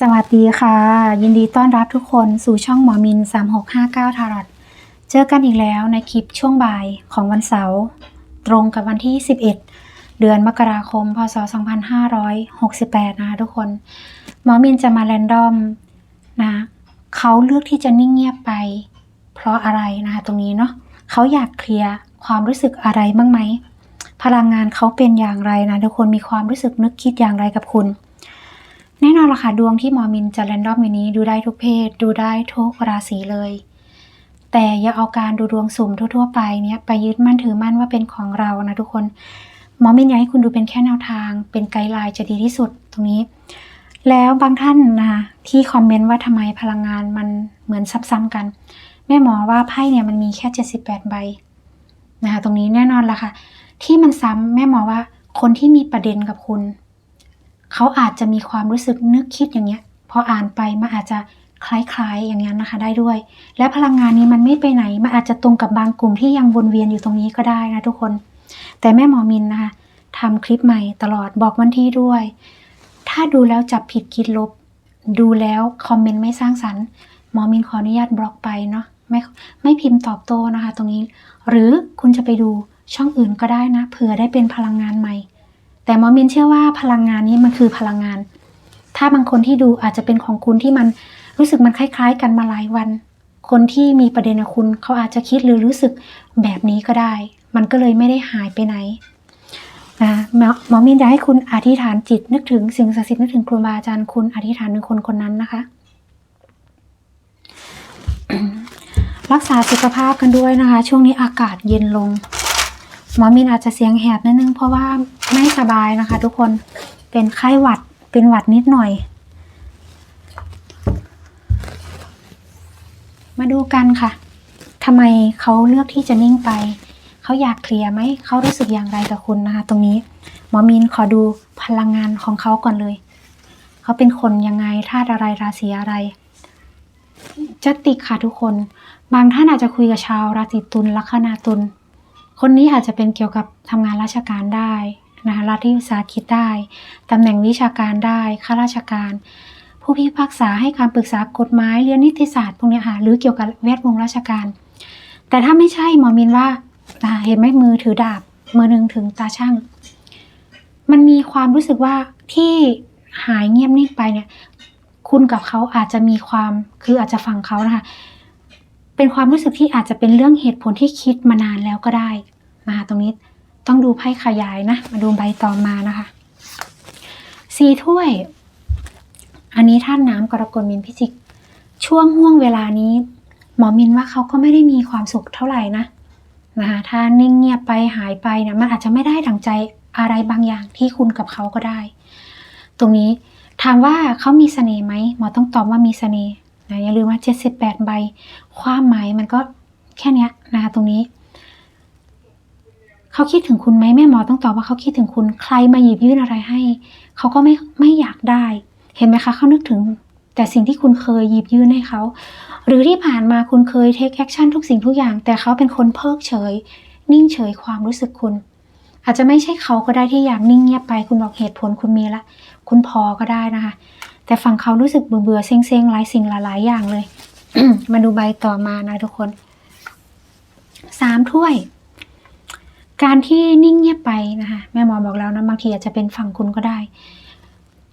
สวัสดีค่ะ ยินดีต้อนรับทุกคนสู่ช่องหมอมิน 3659 ทารอตเจอกันอีกแล้วในคลิปช่วงบ่ายของวันเสาร์ตรงกับวันที่ 11 เดือนมกราคม พศ 2568 นะคะทุกคน หมอมินจะมาแรนดอมนะเขาเลือกที่จะนิ่งเงียบไป เพราะอะไรนะคะตรงนี้เนาะเขาอยากเคลียร์ความรู้สึกอะไรบ้างไหมพลังงานเขาเป็นอย่างไรนะทุกคนมีความรู้สึกนึกคิดอย่างไรกับคุณ แน่นอนละค่ะดวงที่หมอมินจะแรนดอมอย่นี้ดูได้ทุกเพศ ดูได้ทุกราศีเลย แต่อย่าเอาการดูดวงสุ่มทั่วๆไปเนี่ยไปยึดมั่นถือมั่นว่าเป็นของเรานะทุกคนหมอมินอยากให้คุณดูเป็นแค่แนวทาง เป็นไกด์ไลน์จะดีที่สุดตรงนี้ แล้วบางท่านนะคะที่คอมเมนต์ว่าทำไมพลังงานมันเหมือนซ้ำๆกันแม่หมอว่าไพ่เนี่ยมันมีแค่ 78 ใบนะคะตรงนี้แน่นอนละค่ะ ที่มันซ้ำแม่หมอว่าคนที่มีประเด็นกับคุณ เขาอาจจะมีความรู้สึกนึกคิดอย่างเงี้ยพออ่านไปมันอาจจะคล้ายๆอย่างนี้นนะคะได้ด้วย และพลังงานนี้มันไม่ไปไหน มันอาจจะตรงกับบางกลุ่มที่ยังวนเวียนอยู่ตรงนี้ก็ได้นะทุกคน แต่แม่หมอมินนะคะทำคลิปใหม่ตลอดบอกวันที่ด้วย ถ้าดูแล้วจับผิดคิดลบ ดูแล้วคอมเมนต์ไม่สร้างสรรค์หมอมินขออนุญาตบล็อกไปเนาะไม่ไม่พิมพ์ตอบโต้นะคะ ตรงนี้ หรือคุณจะไปดูช่องอื่นก็ได้นะเผื่อได้เป็นพลังงานใหม่ แต่หมอมินเชื่อว่าพลังงานนี้มันคือพลังงาน ถ้าบางคนที่ดูอาจจะเป็นของคุณที่มันรู้สึกมันคล้าย ๆ กันมาหลายวัน คนที่มีประเด็นกับคุณเขาอาจจะคิดหรือรู้สึกแบบนี้ก็ได้ มันก็เลยไม่ได้หายไปไหนนะหมอหมอมินอยากให้คุณอธิษฐานจิตนึกถึงสิ่งศักดิ์สิทธิ์นึกถึงครูบาอาจารย์คุณอธิษฐานถึงคนคนนั้นนะคะ รักษาสุขภาพกันด้วยนะคะ ช่วงนี้อากาศเย็นลง หมอมินอาจจะเสียงแหบนิดนึงเพราะว่า ไม่สบายนะคะ ทุกคนเป็นไข้หวัดเป็นหวัดนิดหน่อย มาดูกันค่ะทำไมเขาเลือกที่จะนิ่งไป เขาอยากเคลียร์ไหมเขารู้สึกอย่างไรกับคุณนะคะ ตรงนี้หมอมินขอดูพลังงานของเขาก่อนเลย เขาเป็นคนยังไงธาตุอะไรราศีอะไรจัตติกค่ะทุกคน บางท่านอาจจะคุยกับชาวราศีตุลลัคนาตุลคนนี้อาจจะเป็นเกี่ยวกับทำงานราชการได้ นะคะรัฐวิสาหกิจได้ตำแหน่งวิชาการได้ข้าราชการ ผู้พิพากษาให้คำปรึกษากฎหมายเรียนนิติศาสตร์พวกนี้ค่ะหรือเกี่ยวกับแวดวงราชการ แต่ถ้าไม่ใช่หมอมินว่าอ่าเห็นไหมมือถือดาบมือหนึ่งถึงตาช่าง มันมีความรู้สึกว่าที่หายเงียบนิ่งไปเนี่ย คุณกับเขาอาจจะมีความคืออาจจะฟังเขานะคะเป็นความรู้สึกที่อาจจะเป็นเรื่องเหตุผลที่คิดมานานแล้วก็ได้นะคะตรงนี้ ต้องดูไพ่ขยายนะ มาดูใบต่อมานะคะสีถ้วย อันนี้ท่านน้ำกรกฎมินพิจิก ช่วงห่วงเวลานี้ หมอมินว่าเขาก็ไม่ได้มีความสุขเท่าไหร่นะนะคะถ้านิ่งเงียบไปหายไปเนี่ยมันอาจจะไม่ได้ดังใจอะไรบางอย่างที่คุณกับเขาก็ได้ ตรงนี้ถามว่าเขามีเสน่ห์ไหมหมอต้องตอบว่ามีเสน่ห์นะอย่าลืมว่า 78 ใบ ความหมายมันก็แค่นี้นะคะตรงนี้ เขาคิดถึงคุณไหมแม่หมอต้องตอบว่าเขาคิดถึงคุณใครมาหยิบยื่นอะไรให้ เขาก็ไม่ไม่อยากได้ เห็นไหมคะเขานึกถึงแต่สิ่งที่คุณเคยหยิบยื่นให้เขา หรือที่ผ่านมาคุณเคยเทคแอคชั่นทุกสิ่งทุกอย่าง แต่เขาเป็นคนเพิกเฉย นิ่งเฉยความรู้สึกคุณ อาจจะไม่ใช่เขาก็ได้ที่อยากนิ่งเงียบไป คุณบอกเหตุผลคุณมีละ คุณพอก็ได้นะคะ แต่ฝั่งเขารู้สึกเบื่อเบื่อเซ็งเซ็งหลายสิ่งหลายอย่างเลย มาดูใบต่อมานะทุกคนสามถ้วย การที่นิ่งเงียบไปนะคะแม่หมอบอกแล้วนะบางทีอาจจะเป็นฝั่งคุณก็ได้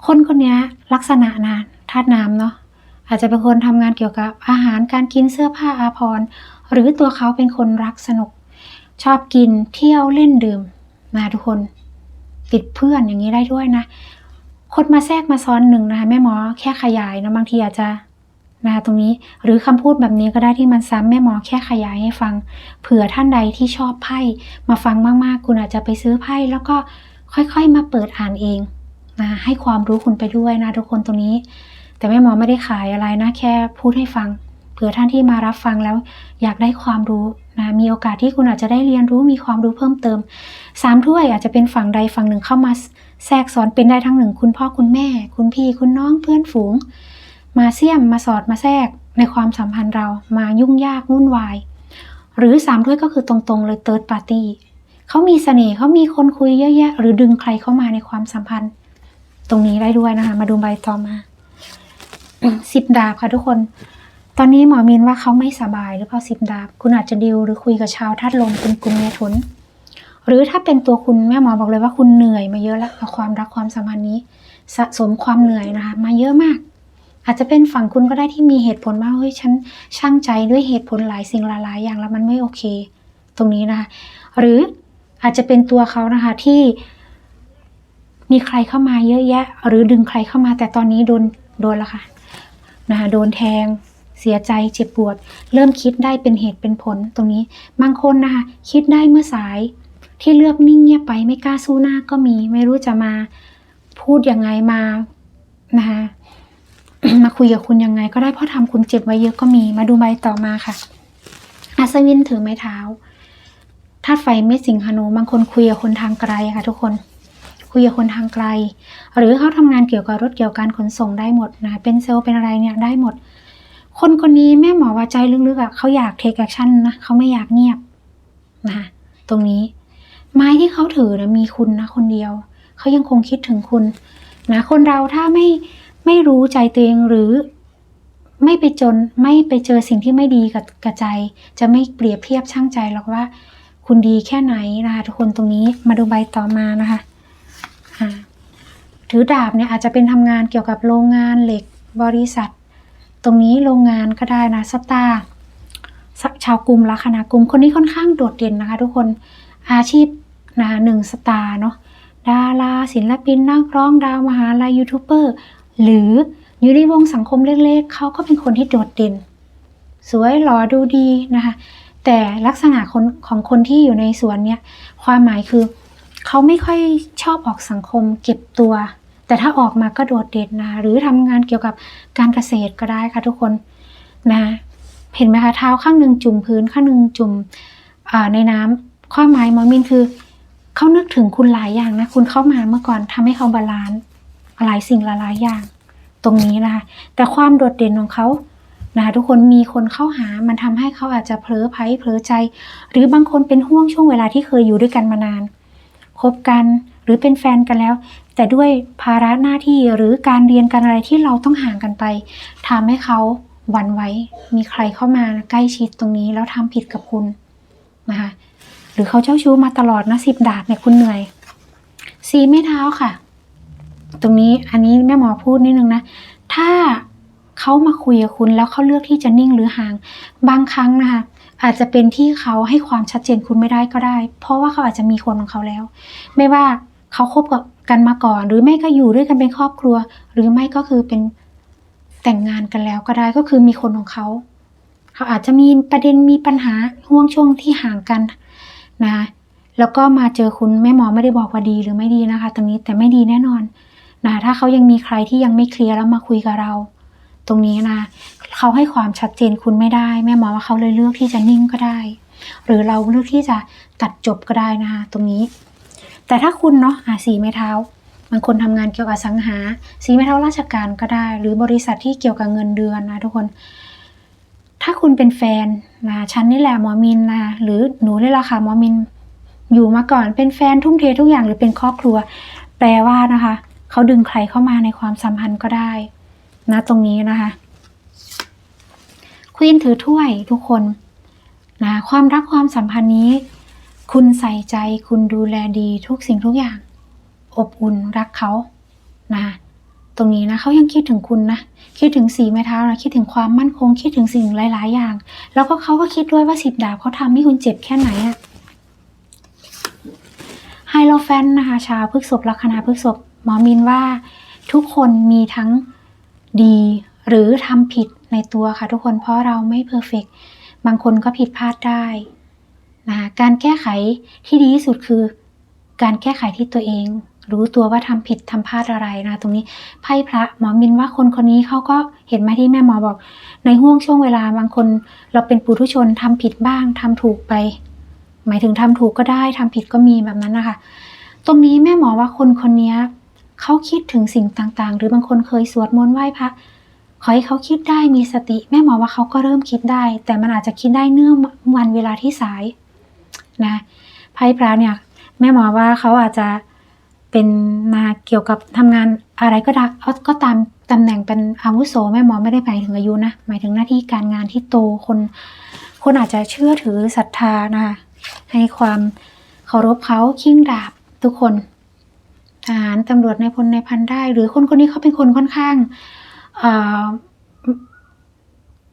คนคนนี้ลักษณะนะธาตุน้ำเนาะอาจจะเป็นคนทำงานเกี่ยวกับอาหารการกินเสื้อผ้าอาภรณ์หรือตัวเขาเป็นคนรักสนุก ชอบกินเที่ยวเล่นดื่มนะทุกคนติดเพื่อนอย่างนี้ได้ด้วยนะคนมาแทรกมาซ้อนหนึ่งนะคะแม่หมอแค่ขยายนะบางทีอาจจะ นะคะตรงนี้หรือคำพูดแบบนี้ก็ได้ที่มันซ้ำแม่หมอแค่ขยายให้ฟัง เผื่อท่านใดที่ชอบไพ่มาฟังมากๆ คุณอาจจะไปซื้อไพ่แล้วก็ค่อยๆ มาเปิดอ่านเองนะให้ความรู้คุณไปด้วยนะทุกคนตรงนี้ แต่แม่หมอไม่ได้ขายอะไรนะแค่พูดให้ฟัง เผื่อท่านที่มารับฟังแล้วอยากได้ความรู้นะมีโอกาสที่คุณอาจจะได้เรียนรู้มีความรู้เพิ่มเติมสามถ้วยอาจจะเป็นฝั่งใดฝั่งหนึ่งเข้ามาแทรกซ้อนเป็นได้ทั้งหนึ่ง คุณพ่อคุณแม่ คุณพี่คุณน้องเพื่อนฝูง มาเสี่ยมมาสอดมาแทรกในความสัมพันธ์เรามายุ่งยากวุ่นวาย หรือสามถ้วยก็คือตรงๆเลย third party เขามีเสน่ห์เขามีคนคุยเยอะแยะ หรือดึงใครเข้ามาในความสัมพันธ์ ตรงนี้ได้ด้วยนะคะ มาดูใบต่อมาสิบดาบค่ะทุกคน ตอนนี้หมอมินว่าเขาไม่สบายหรือเปล่าสิบดาบ คุณอาจจะดิวหรือคุยกับชาวธาตุลมเป็นกุลเมถุนหรือถ้าเป็นตัวคุณแม่หมอบอกเลยว่าคุณเหนื่อยมาเยอะแล้วกับความรักความสัมพันธ์นี้ สะสมความเหนื่อยนะคะ มาเยอะมาก อาจจะเป็นฝั่งคุณก็ได้ที่มีเหตุผลว่าเฮ้ยฉันช่างใจด้วยเหตุผลหลายสิ่งหลายๆอย่างแล้วมันไม่โอเค ตรงนี้นะคะ หรืออาจจะเป็นตัวเขานะคะที่มีใครเข้ามาเยอะแยะ หรือดึงใครเข้ามาแต่ตอนนี้โดนโดนแล้วค่ะนะคะโดนแทง เสียใจเจ็บปวด เริ่มคิดได้เป็นเหตุเป็นผลตรงนี้บางคนนะคะคิดได้เมื่อสายที่เลือกนิ่งเงียบไปไม่กล้าสู้หน้าก็มี ไม่รู้จะมาพูดยังไงมานะคะ มาคุยกับคุณยังไง ก็ได้เพราะทำคุณเจ็บไว้เยอะก็มี มาดูใบต่อมาค่ะ อัศวินถือไม้เท้าธาตุไฟเม็ดสิงหานูบางคนคุยกับคนทางไกลค่ะ ทุกคน คุยกับคนทางไกล หรือเขาทำงานเกี่ยวกับรถเกี่ยวกับการขนส่งได้หมดนะ เป็นเซลล์เป็นอะไรเนี่ยได้หมด คนคนนี้แม่หมอว่าใจลึกๆอะเขาอยากเทคแอคชั่นนะเขาไม่อยากเงียบนะคะตรงนี้ ไม้ที่เขาถือนะมีคุณนะคนเดียว เขายังคงคิดถึงคุณนะคนเราถ้าไม่ ไม่รู้ใจตัวเองหรือ ไม่ไปจนไม่ไปเจอสิ่งที่ไม่ดีกับกับใจ จะไม่เปรียบเทียบช่างใจหรอกว่า คุณดีแค่ไหนนะคะทุกคนตรงนี้มาดูใบต่อมานะคะถือดาบเนี่ยอาจจะเป็นทำงานเกี่ยวกับโรงงานเหล็กบริษัท ตรงนี้โรงงานก็ได้นะสตาร์ชาวกลุ่มลัคนากลุ่มคนนี้ค่อนข้างโดดเด่นนะคะ ทุกคนอาชีพนะคะหนึ่งสตาร์เนาะดาราศิลปินนักร้องดาวมหาลัยยูทูบเบอร์ หรืออยู่ในวงสังคมเล็กๆ เขาก็เป็นคนที่โดดเด่น สวยหล่อดูดีนะคะ แต่ลักษณะคนของคนที่อยู่ในสวนเนี่ยความหมายคือเขาไม่ค่อยชอบออกสังคมเก็บตัว แต่ถ้าออกมาก็โดดเด่นนะ หรือทำงานเกี่ยวกับการเกษตรก็ได้ค่ะทุกคนนะเห็นไหมคะเท้าข้างหนึ่งจุ่มพื้นข้างหนึ่งจุ่มในน้ำความหมายมอมินคือเขานึกถึงคุณหลายอย่างนะ คุณเข้ามาเมื่อก่อนทำให้เขาบาลานซ์ หลายสิ่งหลายอย่างตรงนี้นะคะ แต่ความโดดเด่นของเขานะคะทุกคนมีคนเข้าหามันทำให้เขาอาจจะเผลอไพลเผลอใจ หรือบางคนเป็นห่วงช่วงเวลาที่เคยอยู่ด้วยกันมานานคบกันหรือเป็นแฟนกันแล้ว แต่ด้วยภาระหน้าที่หรือการเรียนการอะไรที่เราต้องห่างกันไปทำให้เขาหวั่นไหวมีใครเข้ามาใกล้ชิดตรงนี้แล้วทำผิดกับคุณนะคะหรือเขาเจ้าชู้มาตลอดนะสิบดาบเนี่ยคุณเหนื่อยสีไม่เท้าค่ะ ตรงนี้อันนี้แม่หมอพูดนิดนึงนะ ถ้าเขามาคุยกับคุณแล้วเขาเลือกที่จะนิ่งหรือห่าง บางครั้งนะคะอาจจะเป็นที่เขาให้ความชัดเจนคุณไม่ได้ก็ได้ เพราะว่าเขาอาจจะมีคนของเขาแล้ว ไม่ว่าเขาคบกับกันมาก่อน หรือไม่ก็อยู่ด้วยกันเป็นครอบครัว หรือไม่ก็คือเป็นแต่งงานกันแล้วก็ได้ก็คือมีคนของเขาเขาอาจจะมีประเด็นมีปัญหาห่วงช่วงที่ห่างกันนะแล้วก็มาเจอคุณแม่หมอไม่ได้บอกว่าดีหรือไม่ดีนะคะ ตรงนี้แต่ไม่ดีแน่นอน นะถ้าเขายังมีใครที่ยังไม่เคลียร์แล้วมาคุยกับเรา ตรงนี้นะเขาให้ความชัดเจนคุณไม่ได้ แม่หมอว่าเขาเลยเลือกที่จะนิ่งก็ได้ หรือเราเลือกที่จะตัดจบก็ได้นะคะตรงนี้ แต่ถ้าคุณเนาะอะสีไม้เท้าบางคนทำงานเกี่ยวกับสังหา สีไม้เท้าราชการก็ได้ หรือบริษัทที่เกี่ยวกับเงินเดือนนะทุกคน ถ้าคุณเป็นแฟนนะฉันนี่แหละหมอมินนะหรือหนูนี่แหละค่ะหมอมินอยู่มาก่อนเป็นแฟนทุ่มเททุกอย่างหรือเป็นครอบครัว แปลว่านะคะ เขาดึงใครเข้ามาในความสัมพันธ์ก็ได้นะตรงนี้นะคะควีนถือถ้วยทุกคนนะความรักความสัมพันธ์นี้ คุณใส่ใจคุณดูแลดีทุกสิ่งทุกอย่าง อบอุ่นรักเขานะตรงนี้นะเขายังคิดถึงคุณนะ คิดถึงสีไม้เท้านะคิดถึงความมั่นคง คิดถึงสิ่งหลาย ๆ อย่าง แล้วก็เขาก็คิดด้วยว่าสิบดาบเขาทำให้คุณเจ็บแค่ไหนอะไฮโลแฟนนะคะ ชาวพฤกษภลัคนาพฤกษภ หมอมินว่าทุกคนมีทั้งดีหรือทำผิดในตัวค่ะทุกคนเพราะเราไม่เพอร์เฟกบางคนก็ผิดพลาดได้นะคะการแก้ไขที่ดีที่สุดคือ การแก้ไขที่ตัวเอง รู้ตัวว่าทำผิดทำพลาดอะไรนะตรงนี้ไพ่พระหมอมินว่าคนคนนี้เขาก็เห็นไหมที่แม่หมอบอก ในห่วงช่วงเวลาบางคน เราเป็นปุถุชนทำผิดบ้างทำถูกไป หมายถึงทำถูกก็ได้ทำผิดก็มีแบบนั้นนะคะ ตรงนี้แม่หมอว่าคนคนนี้ เขาคิดถึงสิ่งต่างๆ หรือบางคนเคยสวดมนต์ไหว้พระขอให้เขาคิดได้มีสติ แม่หมอว่าเขาก็เริ่มคิดได้ แต่มันอาจจะคิดได้เนื่องวันเวลาที่สายนะไพ่พระเนี่ย แม่หมอว่าเขาอาจจะเป็นนาเกี่ยวกับทำงานอะไรก็ได้เอาก็ตามตำแหน่งเป็นอาวุโสแม่หมอไม่ได้หมายถึงอายุนะหมายถึงหน้าที่การงานที่โตคนคนอาจจะเชื่อถือศรัทธานะคะให้ความเคารพเขาขิ้งดาบทุกคนารตำรวจในพลในพันได้ หรือคนคนนี้เขาเป็นคนค่อนข้าง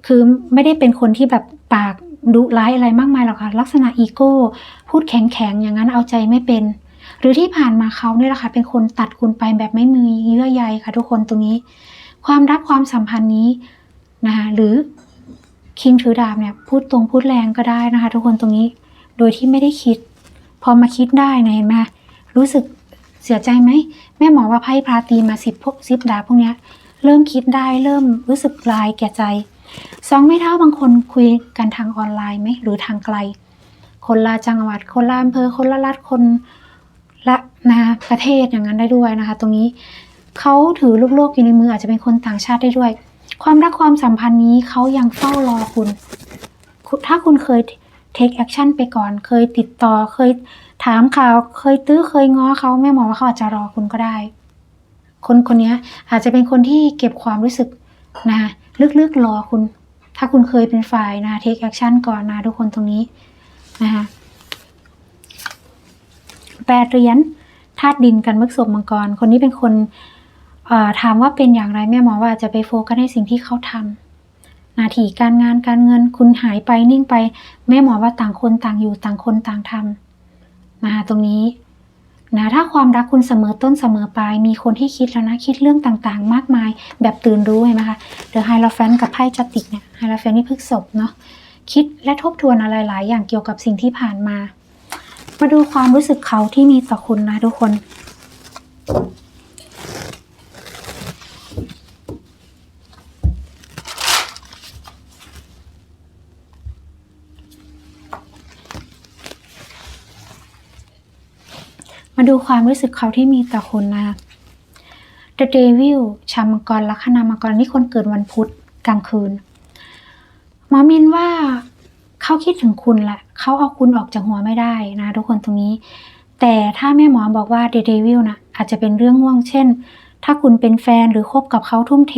คือไม่ได้เป็นคนที่แบบปากดุร้ายอะไรมากมายหรอกค่ะลักษณะอีโก้พูดแข็งๆอย่างนั้นเอาใจไม่เป็น หรือที่ผ่านมาเขาเนี่ยแหละค่ะเป็นคนตัดคุณไปแบบไม่มีเยื่อใยค่ะ ทุกคนตรงนี้ ความรักความสัมพันธ์นี้นะคะหรือคิงถือดาบเนี่ยพูดตรงพูดแรงก็ได้นะคะ ทุกคนตรงนี้โดยที่ไม่ได้คิด พอมาคิดได้นะเห็นไหมรู้สึก สียใจไหมแม่หมอว่าไพ่พาตีมาสิบพวกสิบดาพวกเนี้ยเริ่มคิดได้เริ่มรู้สึกลายแก่ใจสองไม่เท่าบางคนคุยกันทางออนไลน์ไหมหรือทางไกล คนละจังหวัด คนละอำเภอคนละรัฐคนละนะประเทศอย่างนั้นได้ด้วยนะคะ ตรงนี้เขาถือลูกโลกอยู่ในมืออาจจะเป็นคนต่างชาติได้ด้วย ความรักความสัมพันธ์นี้เขายังเฝ้ารอคุณ ถ้าคุณเคย take action ไปก่อน เคยติดต่อเคยถามข่าวเคยตื้อเคยง้อเขาแม่หมอว่าเขาอาจจะรอคุณก็ได้ คนคนนี้อาจจะเป็นคนที่เก็บความรู้สึกนะลึกๆรอคุณ ถ้าคุณเคยเป็นฝ่ายนะ take action ก่อนนะทุกคนตรงนี้นะคะแปดเหรียญธาตุดินกันมึกศพมังกร คนนี้เป็นคนถามว่าเป็นอย่างไรแม่หมอว่าจะไปโฟกัสในสิ่งที่เขาทำ หน้าที่การงานการเงินคุณหายไปนิ่งไป แม่หมอว่าต่างคนต่างอยู่ต่างคนต่างทำนะคะตรงนี้นะถ้าความรักคุณเสมอต้นเสมอปลายมีคนที่คิดแล้วนะคิดเรื่องต่างๆ มากมาย แบบตื่นรู้เห็นไหมคะเดอะไฮโลแฟนกับไพ่จัติกเนี่ยไฮโลแฟนนี่พฤกษบเนาะคิดและทบทวนอะไรหลายอย่างเกี่ยวกับสิ่งที่ผ่านมา มาดูความรู้สึกเขาที่มีต่อคุณนะทุกคน ดูความรู้สึกเขาที่มีต่อคุณนะคะ The Devil ชาวมังกรลัคนามังกรนี่คนเกิดวันพุธกลางคืน หมอมินว่าเขาคิดถึงคุณแหละ เขาเอาคุณออกจากหัวไม่ได้นะทุกคนตรงนี้ แต่ถ้าแม่หมอบอกว่า The Devil นะอาจจะเป็นเรื่องง่วง เช่น ถ้าคุณเป็นแฟนหรือคบกับเขาทุ่มเท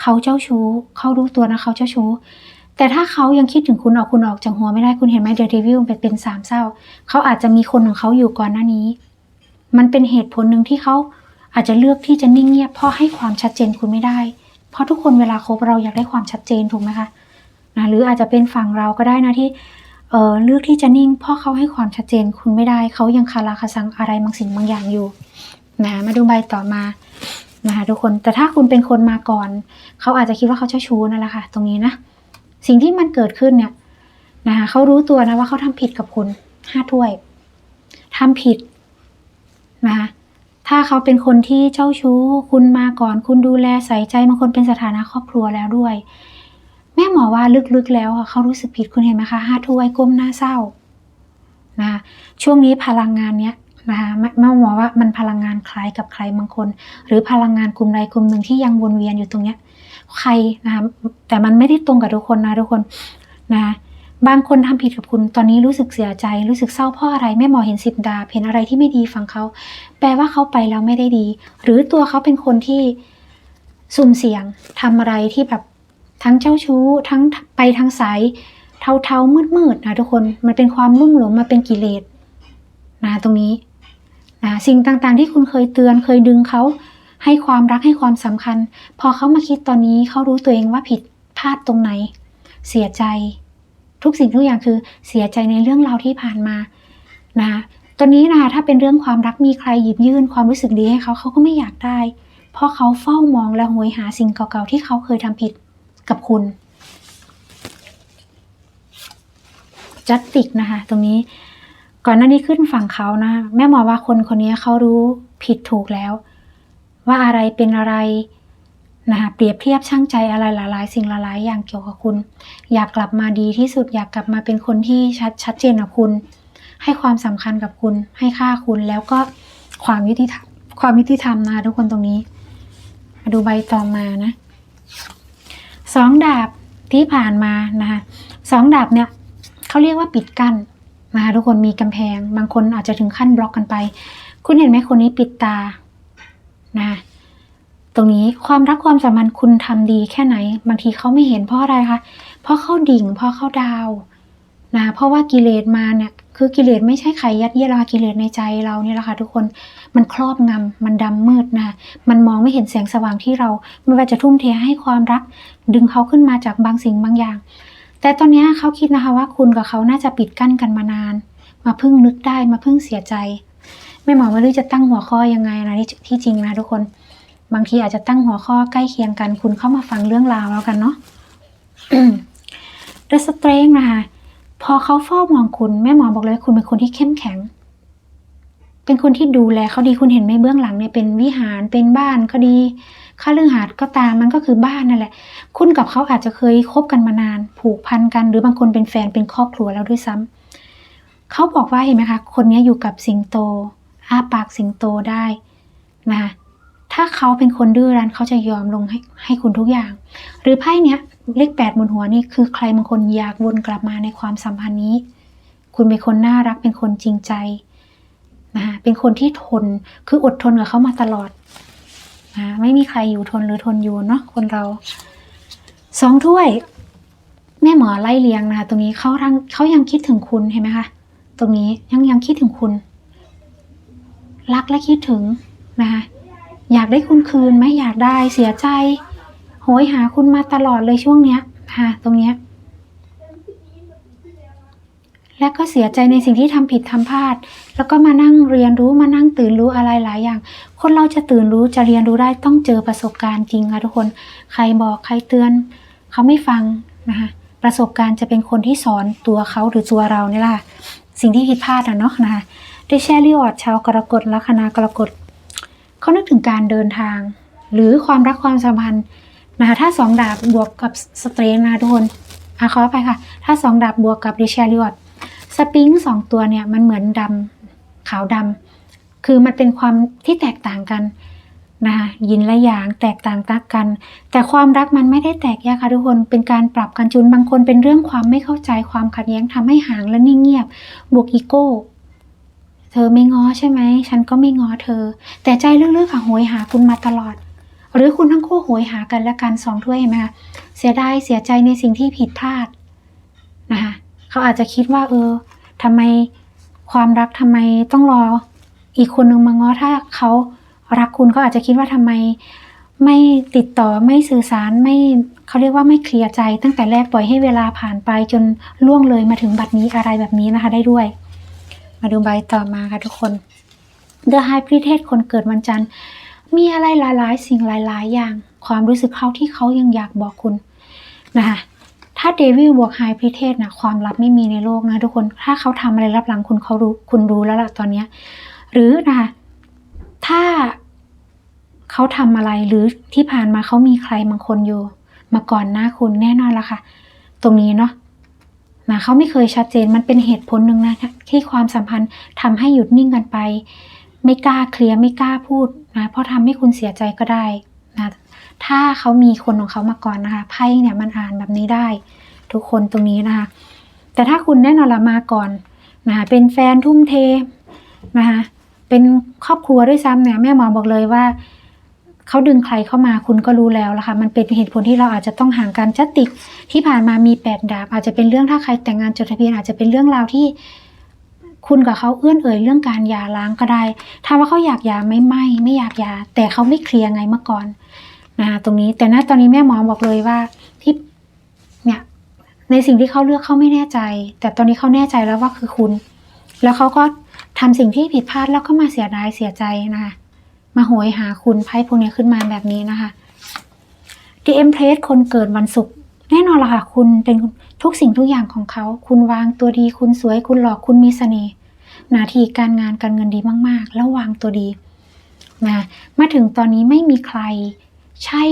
เขาเจ้าชู้ เขารู้ตัวนะเขาเจ้าชู้ แต่ถ้าเขายังคิดถึงคุณเอาคุณออกจากหัวไม่ได้คุณเห็นไหม The Devil เป็นเป็นสามเศร้า เขาอาจจะมีคนของเขาอยู่ก่อนหน้านี้ มันเป็นเหตุผลหนึ่งที่เขาอาจจะเลือกที่จะนิ่งเงียบเพราะให้ความชัดเจนคุณไม่ได้ เพราะทุกคนเวลาคบเราอยากได้ความชัดเจนถูกไหมคะนะหรืออาจจะเป็นฝั่งเราก็ได้นะที่เออเลือกที่จะนิ่ง เพราะเขาให้ความชัดเจนคุณไม่ได้ เขายังคาราคาซังอะไรบางสิ่งบางอย่างอยู่นะมาดูใบต่อมานะคะทุกคนแต่ถ้าคุณเป็นคนมาก่อน เขาอาจจะคิดว่าเขาเจ้าชู้นั่นแหละค่ะ ตรงนี้นะ สิ่งที่มันเกิดขึ้นเนี่ยนะคะเขารู้ตัวนะว่าเขาทำผิดกับคุณห้าถ้วยทำผิด นะคะถ้าเขาเป็นคนที่เจ้าชู้ คุณมาก่อน คุณดูแลใส่ใจบางคนเป็นสถานะครอบครัวแล้วด้วย แม่หมอว่าลึกๆแล้วเขารู้สึกผิดคุณเห็นไหมคะห้าถ้วยก้มหน้าเศร้านะช่วงนี้พลังงานเนี้ยนะคะแม่แม่หมอว่ามันพลังงานคล้ายกับใครบางคน หรือพลังงานกลุ่มใดกลุ่มหนึ่งที่ยังวนเวียนอยู่ตรงเนี้ยใครนะคะแต่มันไม่ได้ตรงกับทุกคนนะทุกคนนะคะ บางคนทำผิดกับคุณตอนนี้รู้สึกเสียใจ รู้สึกเศร้าเพราะอะไรแม่หมอเห็นสิบดาเห็นอะไรที่ไม่ดีฟังเขา แปลว่าเขาไปแล้วไม่ได้ดี หรือตัวเขาเป็นคนที่สุ่มเสี่ยงทำอะไรที่แบบทั้งเจ้าชู้ทั้งไปทางสายเทาๆมืดๆนะทุกคนมันเป็นความลุ่มหลงมาเป็นกิเลสนะตรงนี้นะสิ่งต่างๆที่คุณเคยเตือนเคยดึงเขาให้ความรักให้ความสำคัญ พอเขามาคิดตอนนี้เขารู้ตัวเองว่าผิดพลาดตรงไหน เสียใจ ทุกสิ่งทุกอย่างคือเสียใจในเรื่องราวที่ผ่านมานะตอนนี้นะถ้าเป็นเรื่องความรักมีใครหยิบยื่นความรู้สึกดีให้เขาเขาก็ไม่อยากได้ เพราะเขาเฝ้ามองและโหยหาสิ่งเก่าๆที่เขาเคยทำผิดกับคุณจัดติกนะคะตรงนี้ก่อนหน้านี้ขึ้นฝั่งเขานะ แม่หมอว่าคนคนนี้เขารู้ผิดถูกแล้ว ว่าอะไรเป็นอะไร นะคะเปรียบเทียบช่างใจอะไรหลายๆ สิ่งหลายๆอย่างเกี่ยวกับคุณ อยากกลับมาดีที่สุดอยากกลับมาเป็นคนที่ชัดชัดเจนกับคุณ ให้ความสำคัญกับคุณ ให้ค่าคุณแล้วก็ความยุติธรรมความยุติธรรมนะคะทุกคนตรงนี้ มาดูใบต่อมานะสองดาบที่ผ่านมานะคะสองดาบเนี่ยเขาเรียกว่าปิดกั้นนะคะทุกคนมีกำแพง บางคนอาจจะถึงขั้นบล็อกกันไป คุณเห็นไหมคนนี้ปิดตานะ ตรงนี้ความรักความสัมพันธ์คุณทำดีแค่ไหน บางทีเขาไม่เห็นเพราะอะไรคะเพราะเขาดิ่งเพราะเขาดาวนะเพราะว่ากิเลสมาเนี่ยคือกิเลสไม่ใช่ใครยัดเยียดรากิเลสในใจเราเนี่ยแหละค่ะทุกคนมันครอบงำมันดำมืดนะมันมองไม่เห็นแสงสว่างที่เราไม่ว่าจะทุ่มเทให้ความรัก ดึงเขาขึ้นมาจากบางสิ่งบางอย่าง แต่ตอนนี้เขาคิดนะคะว่าคุณกับเขาน่าจะปิดกั้นกันมานาน มาเพิ่งนึกได้มาเพิ่งเสียใจไม่หมอไม่รู้จะตั้งหัวข้อยังไงนะที่จริงนะทุกคน บางทีอาจจะตั้งหัวข้อใกล้เคียงกัน คุณเข้ามาฟังเรื่องราวแล้วกันเนาะ The Strength นะคะพอเขาเฝ้ามองคุณแม่หมอบอกเลยคุณเป็นคนที่เข้มแข็ง เป็นคนที่ดูแลเขาดีคุณเห็นไหมเบื้องหลังเนี่ยเป็นวิหารเป็นบ้านก็ดีค่าเรื่องหาดก็ตามมันก็คือบ้านนั่นแหละ คุณกับเขาอาจจะเคยคบกันมานาน ผูกพันกัน หรือบางคนเป็นแฟนเป็นครอบครัวแล้วด้วยซ้ำเขาบอกว่าเห็นไหมคะ คนนี้อยู่กับสิงโตอ้าปากสิงโตได้นะคะ ถ้าเขาเป็นคนดื้อรั้นเขาจะยอมลงให้ให้คุณทุกอย่าง หรือไพ่เนี้ยเลขแปดบนหัวนี่คือใครบางคนอยากวนกลับมาในความสัมพันธ์นี้ คุณเป็นคนน่ารักเป็นคนจริงใจนะคะเป็นคนที่ทนคืออดทนกับเขามาตลอดนะไม่มีใครอยู่ทนหรือทนอยู่เนาะคนเราสองถ้วย แม่หมอไล่เลียงนะคะตรงนี้เขาทังเขายังคิดถึงคุณเห็นไหมคะตรงนี้ยังยังคิดถึงคุณ รักและคิดถึงนะคะ อยากได้คุณคืนไหมอยากได้เสียใจ โหยหาคุณมาตลอดเลยช่วงเนี้ยค่ะตรงเนี้ยและก็เสียใจในสิ่งที่ทำผิดทำพลาด แล้วก็มานั่งเรียนรู้มานั่งตื่นรู้อะไรหลายอย่าง คนเราจะตื่นรู้จะเรียนรู้ได้ต้องเจอประสบการณ์จริงค่ะทุกคน ใครบอกใครเตือน เขาไม่ฟังนะคะประสบการณ์จะเป็นคนที่สอนตัวเขาหรือตัวเราเนี่ยแหละค่ะสิ่งที่ผิดพลาดอะเนาะนะคะได้แชร์ลิออดชาวกรกฎลัคนากรกฎ เขานึกถึงการเดินทาง หรือความรักความสัมพันธ์นะคะถ้าสองดาบบวกกับสเตรนนะทุกคนอะขอไปค่ะ ถ้าสองดาบบวกกับดิแชร์ลิออดสปริงสองตัวเนี่ยมันเหมือนดำขาวดำคือมันเป็นความที่แตกต่างกันนะคะยินและหยางแตกต่างตักกัน แต่ความรักมันไม่ได้แตกแยกค่ะทุกคนเป็นการปรับกันจุนบางคนเป็นเรื่องความไม่เข้าใจความขัดแย้งทำให้ห่างและนิ่งเงียบ บวกอีโก้ เธอไม่ง้อใช่ไหม ฉันก็ไม่ง้อเธอ แต่ใจลึกๆค่ะโหยหาคุณมาตลอด หรือคุณทั้งคู่โหยหากันและกันสองถ้วยเห็นไหมคะเสียดายเสียใจในสิ่งที่ผิดพลาดนะคะเขาอาจจะคิดว่า เออทำไมความรักทำไมต้องรอ อีกคนนึงมาง้อถ้าเขารักคุณก็อาจจะคิดว่าทำไมไม่ติดต่อไม่สื่อสารไม่เขาเรียกว่าไม่เคลียร์ใจ ตั้งแต่แรกปล่อยให้เวลาผ่านไปจนล่วงเลยมาถึงบัดนี้อะไรแบบนี้นะคะ ได้ด้วย มาดูใบต่อมาค่ะทุกคน The High Priestess คนเกิดวันจันทร์ มีอะไรหลายๆ สิ่งหลาย ๆ อย่าง ความรู้สึกเขาที่เขายังอยากบอกคุณนะคะถ้าเดวิลบวกไฮพรีเทสนะความลับไม่มีในโลกนะทุกคน ถ้าเขาทำอะไรรับหลังคุณเขารู้คุณรู้แล้วล่ะตอนเนี้ยหรือนะคะถ้าเขาทำอะไรหรือที่ผ่านมาเขามีใครบางคนอยู่ มาก่อนหน้าคุณแน่นอนละค่ะ ตรงนี้เนาะ นะเขาไม่เคยชัดเจนมันเป็นเหตุผลหนึ่งนะที่ความสัมพันธ์ทำให้หยุดนิ่งกันไป ไม่กล้าเคลียร์ไม่กล้าพูดนะเพราะทำให้คุณเสียใจก็ได้นะถ้าเขามีคนของเขามาก่อนนะคะไพ่เนี่ยมันอ่านแบบนี้ได้ ทุกคนตรงนี้นะคะแต่ถ้าคุณแน่นอนละมาก่อนนะคะเป็นแฟนทุ่มเทนะคะเป็นครอบครัวด้วยซ้ำเนี่ยแม่หมอบอกเลยว่า เขาดึงใครเข้ามาคุณก็รู้แล้วละค่ะ มันเป็นเหตุผลที่เราอาจจะต้องห่างกันจัดติกที่ผ่านมามีแปดดาบ อาจจะเป็นเรื่องถ้าใครแต่งงานจดทะเบียนอาจจะเป็นเรื่องราวที่คุณกับเขาเอื้อนเอ่ยเรื่องการหย่าร้างก็ได้ถามว่าเขาอยากหย่าไม่ไม่ไม่อยากหย่าแต่เขาไม่เคลียร์ไงเมื่อก่อนนะตรงนี้แต่ณตอนนี้แม่หมอบอกเลยว่าที่เนี่ยในสิ่งที่เขาเลือกเขาไม่แน่ใจ แต่ตอนนี้เขาแน่ใจแล้วว่าคือคุณ แล้วเขาก็ทำสิ่งที่ผิดพลาดแล้วก็มาเสียดายเสียใจนะคะ มาโหยหาคุณไพ่พวกนี้ขึ้นมาแบบนี้นะคะ The Empress คนเกิดวันศุกร์แน่นอนละค่ะ คุณเป็นทุกสิ่งทุกอย่างของเขา คุณวางตัวดี คุณสวย คุณหล่อคุณมีเสน่ห์หน้าที่การงานการเงินดีมาก ๆ แล้ววางตัวดีนะมาถึงตอนนี้ไม่มีใครใช่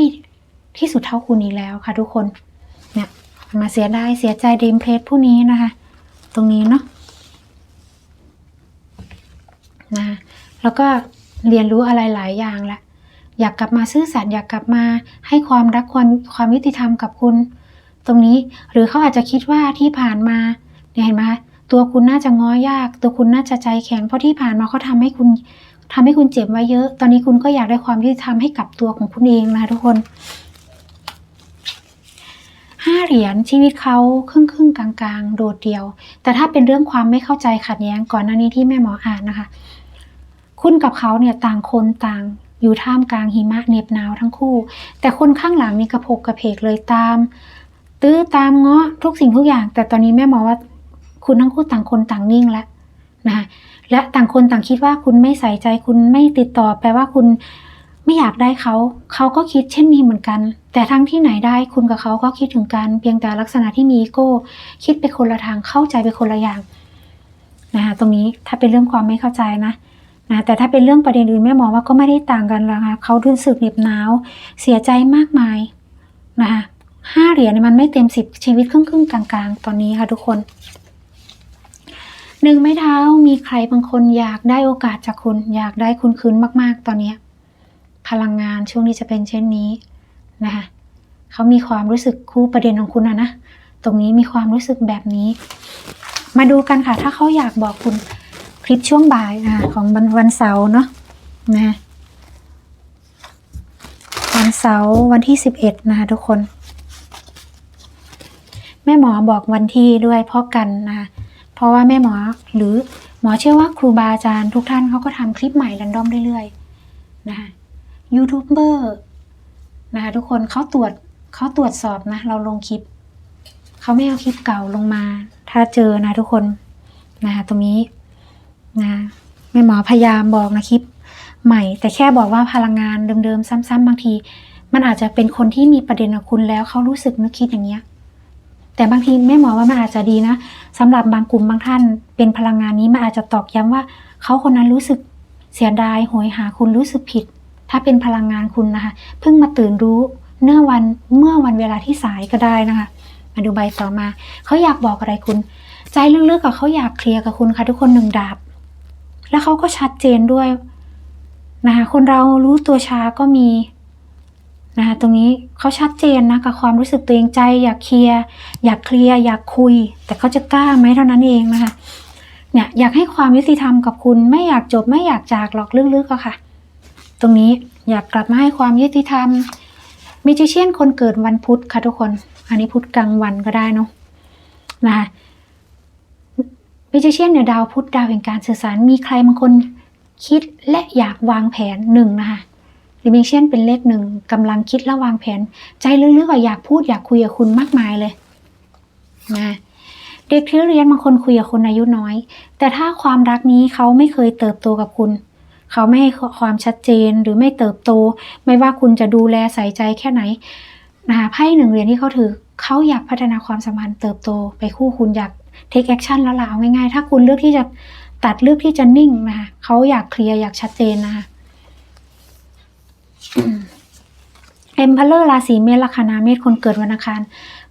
ที่สุดเท่าคุณอีกแล้วค่ะทุกคนเนี่ยมาเสียดายเสียใจเดมเพลสผู้นี้นะคะ ตรงนี้เนาะนะแล้วก็ เรียนรู้อะไรหลายอย่างแหละอยากกลับมาซื่อสัตย์อยากกลับมาให้ความรักความความยุติธรรมกับคุณ ตรงนี้หรือเขาอาจจะคิดว่าที่ผ่านมาเนี่ยเห็นไหมตัวคุณน่าจะง้อยาก ตัวคุณน่าจะใจแข็งเพราะที่ผ่านมาเขาทำให้คุณทำให้คุณเจ็บไว้เยอะ ตอนนี้คุณก็อยากได้ความยุติธรรมให้กับตัวของคุณเองนะทุกคนห้าเหรียญชีวิตเขาครึ่งครึ่งกลางๆ โดดเดียว แต่ถ้าเป็นเรื่องความไม่เข้าใจขัดแย้งก่อนหน้านี้ที่แม่หมออ่านนะคะ คุณกับเขาเนี่ยต่างคนต่างอยู่ท่ามกลางหิมะเหน็บหนาวทั้งคู่ แต่คนข้างหลังนี่กระโผกกระเพกเลยตาม ตื้อตามเงาะทุกสิ่งทุกอย่าง แต่ตอนนี้แม่หมอว่าคุณทั้งคู่ต่างคนต่างนิ่งแล้วนะคะและต่างคนต่างคิดว่าคุณไม่ใส่ใจคุณไม่ติดต่อ แปลว่าคุณไม่อยากได้เขา เขาก็คิดเช่นนี้เหมือนกัน แต่ทั้งที่ไหนได้คุณกับเขาก็คิดถึงกันเพียงแต่ลักษณะที่มีอีโก้ คิดไปคนละทางเข้าใจไปคนละอย่างนะคะตรงนี้ถ้าเป็นเรื่องความไม่เข้าใจนะ นะแต่ถ้าเป็นเรื่องประเด็นอื่นแม่มอว่าก็ไม่ได้ต่างกันแล้วค่ะเขารู้สึกเหน็บหนาว เสียใจมากมายนะคะห้าเหรียญเนี่ยมันไม่เต็มสิบชีวิตครึ่งครึ่งๆกลางๆ ตอนนี้ค่ะทุกคนหนึ่งไม้เท้ามีใครบางคนอยากได้โอกาสจากคุณอยากได้คุณคืนมาก ๆ ตอนเนี้พลังงานช่วงนี้จะเป็นเช่นนี้นะคะเขามีความรู้สึกคู่ประเด็นของคุณนะนะตรงนี้มีความรู้สึกแบบนี้ มาดูกันค่ะ ถ้าเขาอยากบอกคุณ คลิปช่วงบ่ายอะของวันวันเสาร์เนาะนะวันเสาร์วันที่สิบเอ็ดนะคะทุกคน แม่หมอบอกวันที่ด้วยเพราะกันนะคะเพราะว่าแม่หมอหรือหมอเชื่อว่าครูบาอาจารย์ทุกท่านเขาก็ทำคลิปใหม่รันดอมเรื่อยๆนะคะยูทูบเบอร์นะคะทุกคนเขาตรวจเขาตรวจสอบนะ เราลงคลิป เขาไม่เอาคลิปเก่าลงมา ถ้าเจอนะทุกคนนะคะตรงนี้ นะแม่หมอพยายามบอกนะคลิปใหม่ แต่แค่บอกว่าพลังงานเดิมๆซ้ำๆบางที มันอาจจะเป็นคนที่มีประเด็นกับคุณแล้วเขารู้สึกนึกคิดอย่างเงี้ยแต่บางทีแม่หมอว่ามันอาจจะดีนะสำหรับบางกลุ่มบางท่าน เป็นพลังงานนี้มันอาจจะตอกย้ำว่าเขาคนนั้นรู้สึกเสียดายโหยหาคุณรู้สึกผิด ถ้าเป็นพลังงานคุณนะคะ เพิ่งมาตื่นรู้เมื่อวันเมื่อวันเวลาที่สายก็ได้นะคะ มาดูใบต่อมา เขาอยากบอกอะไรคุณ ใจลึกๆกับเขาอยากเคลียร์กับคุณค่ะทุกคนหนึ่งดาบ แล้วเขาก็ชัดเจนด้วยนะคะคนเรารู้ตัวช้าก็มีนะคะตรงนี้เขาชัดเจนนะกับความรู้สึกตัวเองใจ อยากเคลียร์อยากเคลียร์อยากคุย แต่เขาจะกล้าไหมเท่านั้นเองนะคะเนี่ยอยากให้ความยุติธรรมกับคุณไม่อยากจบไม่อยากจากหรอกลึกๆอะค่ะ ตรงนี้อยากกลับมาให้ความยุติธรรมมิจิเชียนคนเกิดวันพุธค่ะทุกคน อันนี้พุธกลางวันก็ได้เนาะนะคะ มิจิเชียนเนี่ยดาวพุธดาวแห่งการสื่อสารมีใครบางคนคิดและอยากวางแผนหนึ่งนะคะดิเมเชียนเป็นเลขหนึ่งกำลังคิดและวางแผน ใจลึกๆอะอยากพูดอยากคุยกับคุณมากมายเลยนะเด็กที่เรียนบางคนคุยกับคนอายุน้อย แต่ถ้าความรักนี้เขาไม่เคยเติบโตกับคุณ เขาไม่ให้ความชัดเจนหรือไม่เติบโต ไม่ว่าคุณจะดูแลใส่ใจแค่ไหนนะคะไพ่หนึ่งเหรียญที่เขาถือเขาอยากพัฒนาความสัมพันธ์เติบโตไปคู่คุณอยาก เทคแอคชั่นแล้วล่ะง่ายๆ ถ้าคุณเลือกที่จะตัดเลือกที่จะนิ่งนะคะเขาอยากเคลียร์อยากชัดเจนนะคะเอ็มพัลเลอร์ราศีเมษลัคนาเมษคนเกิดวันอังคาร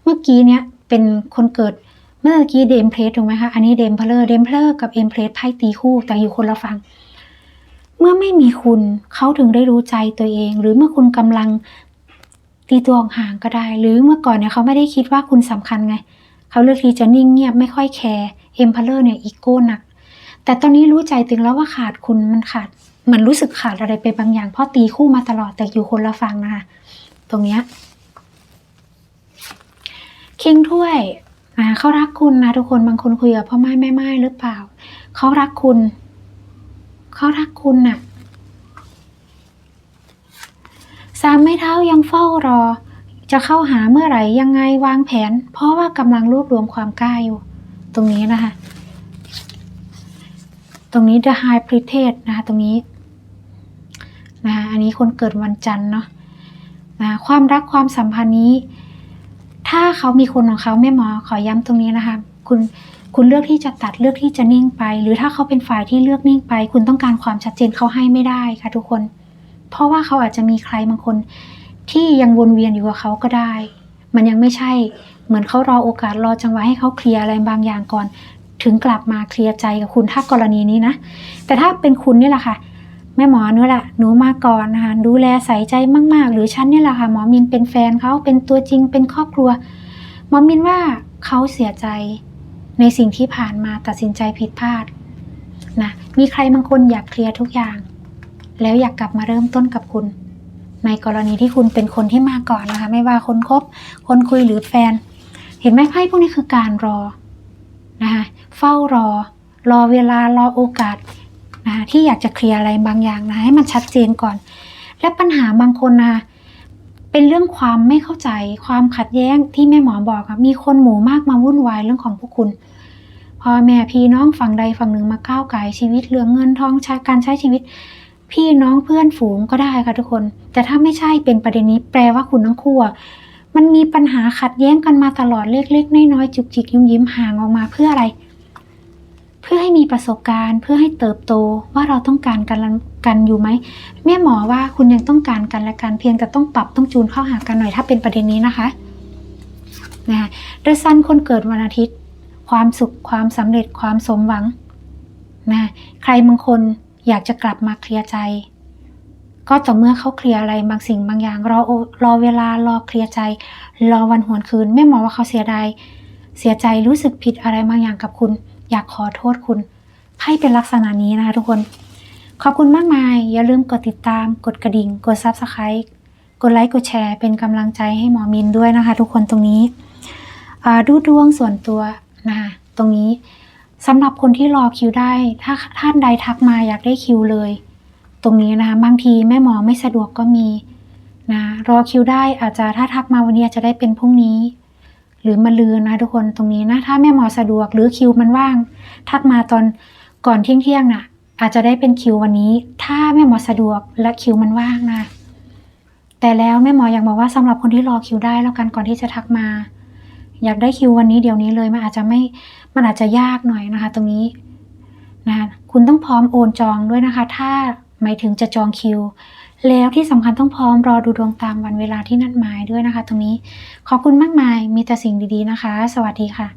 เมื่อกี้เนี้ยเป็นคนเกิดเมื่อกี้เดมเพลสถูกไหมคะ อันนี้เดมเพลเลอร์เดมเพลเลอร์กับเอ็มเพลสไพ่ตีคู่แต่อยู่คนละฝั่งเมื่อไม่มีคุณเขาถึงได้รู้ใจตัวเอง หรือเมื่อคุณกำลังตีตัวห่างก็ได้ หรือเมื่อก่อนเนี่ยเขาไม่ได้คิดว่าคุณสำคัญไง เขาเลือกที่จะนิ่งเงียบไม่ค่อยแคร์เอ็มพัลเลอร์เนี่ยอีโก้หนัก แต่ตอนนี้รู้ใจตึงแล้วว่าขาดคุณมันขาดเหมือนรู้สึกขาดอะไรไปบางอย่างเพราะตีคู่มาตลอดแต่อยู่คนละฝั่งนะคะ ตรงเนี้ยคิงถ้วยอ่าเขารักคุณนะทุกคนบางคนคุยกับพ่อไม้แม่ไม้หรือเปล่าเขารักคุณเขารักคุณน่ะสามไม้เท้ายังเฝ้ารอ จะเข้าหาเมื่อไหร่ยังไงวางแผน เพราะว่ากำลังรวบรวมความกล้าอยู่ ตรงนี้นะคะ ตรงนี้ the high priestess นะคะตรงนี้นะคะอันนี้คนเกิดวันจันทร์เนาะนะความรักความสัมพันธ์นี้ ถ้าเขามีคนของเขาแม่หมอขอย้ำตรงนี้นะคะคุณคุณเลือกที่จะตัดเลือกที่จะนิ่งไป หรือถ้าเขาเป็นฝ่ายที่เลือกนิ่งไป คุณต้องการความชัดเจนเขาให้ไม่ได้ค่ะทุกคน เพราะว่าเขาอาจจะมีใครบางคน ที่ยังวนเวียนอยู่กับเขาก็ได้ มันยังไม่ใช่เหมือนเขารอโอกาสรอจังหวะให้เขาเคลียร์อะไรบางอย่างก่อน ถึงกลับมาเคลียร์ใจกับคุณถ้ากรณีนี้นะ แต่ถ้าเป็นคุณนี่แหละค่ะแม่หมอนี่แหละหนูมาก่อนนะคะดูแลใส่ใจมาก ๆ หรือฉันนี่แหละค่ะหมอมินเป็นแฟนเขาเป็นตัวจริงเป็นครอบครัว หมอมินว่าเขาเสียใจในสิ่งที่ผ่านมาตัดสินใจผิดพลาดนะมีใครบางคนอยากเคลียร์ทุกอย่าง แล้วอยากกลับมาเริ่มต้นกับคุณ ในกรณีที่คุณเป็นคนที่มาก่อนนะคะ ไม่ว่าคนคบ คนคุยหรือแฟน เห็นไหมไพ่พวกนี้คือการรอนะคะเฝ้ารอ รอเวลารอโอกาสนะคะที่อยากจะเคลียร์อะไรบางอย่างนะให้มันชัดเจนก่อน และปัญหาบางคนนะคะเป็นเรื่องความไม่เข้าใจความขัดแย้งที่แม่หมอบอกอะมีคนหมู่มากมาวุ่นวายเรื่องของพวกคุณพ่อแม่พี่น้องฝั่งใดฝั่งหนึ่งมาก้าวไก่ชีวิตเรื่องเงินทองใช้การใช้ชีวิต พี่น้องเพื่อนฝูงก็ได้ค่ะทุกคน แต่ถ้าไม่ใช่เป็นประเด็นนี้แปลว่าคุณทั้งคู่มันมีปัญหาขัดแย้งกันมาตลอดเล็กๆน้อยๆจุกจิกยิ้มยิ้มห่างออกมาเพื่ออะไร เพื่อให้มีประสบการณ์ เพื่อให้เติบโตว่าเราต้องการกันกันอยู่ไหมแม่หมอว่าคุณยังต้องการกันและกันเพียงแต่ต้องปรับต้องจูนเข้าหากันหน่อยถ้าเป็นประเด็นนี้นะคะนะคะเดซันคนเกิดวันอาทิตย์ ความสุขความสำเร็จความสมหวังนะใครบางคน อยากจะกลับมาเคลียร์ใจ ก็ต่อเมื่อเขาเคลียร์อะไรบางสิ่งบางอย่างรอรอเวลารอเคลียร์ใจ รอวันหวนคืนแม่หมอว่าเขาเสียดายเสียใจรู้สึกผิดอะไรบางอย่างกับคุณ อยากขอโทษคุณไพ่เป็นลักษณะนี้นะคะทุกคน ขอบคุณมากมาย อย่าลืมกดติดตาม กดกระดิ่ง กด Subscribe กดไลค์กดแชร์เป็นกำลังใจให้หมอมินด้วยนะคะ ทุกคนตรงนี้ดูดวงส่วนตัวนะคะตรงนี้ สำหรับคนที่รอคิวได้ ถ้าท่านใดทักมาอยากได้คิวเลย ตรงนี้นะคะบางทีแม่หมอไม่สะดวกก็มีนะรอคิวได้อาจจะถ้าทักมาวันนี้จะได้เป็นพรุ่งนี้ หรือมาลืนนะทุกคนตรงนี้นะถ้าแม่หมอสะดวกหรือคิวมันว่าง ทักมาตอนก่อนเที่ยงเที่ยงๆน่ะ อาจจะได้เป็นคิววันนี้ ถ้าแม่หมอสะดวกและคิวมันว่างนะแต่แล้วแม่หมออยากบอกว่าสำหรับคนที่รอคิวได้แล้วกันก่อนที่จะทักมา อยากได้คิววันนี้เดี๋ยวนี้เลยมันอาจจะไม่ มันอาจจะยากหน่อยนะคะ ตรงนี้นะคุณต้องพร้อมโอนจองด้วยนะคะ ถ้าหมายถึงจะจองคิว แล้วที่สำคัญต้องพร้อมรอดูดวงตามวันเวลาที่นัดหมายด้วยนะคะ ตรงนี้ขอบคุณมากมายมีแต่สิ่งดีๆนะคะ สวัสดีค่ะ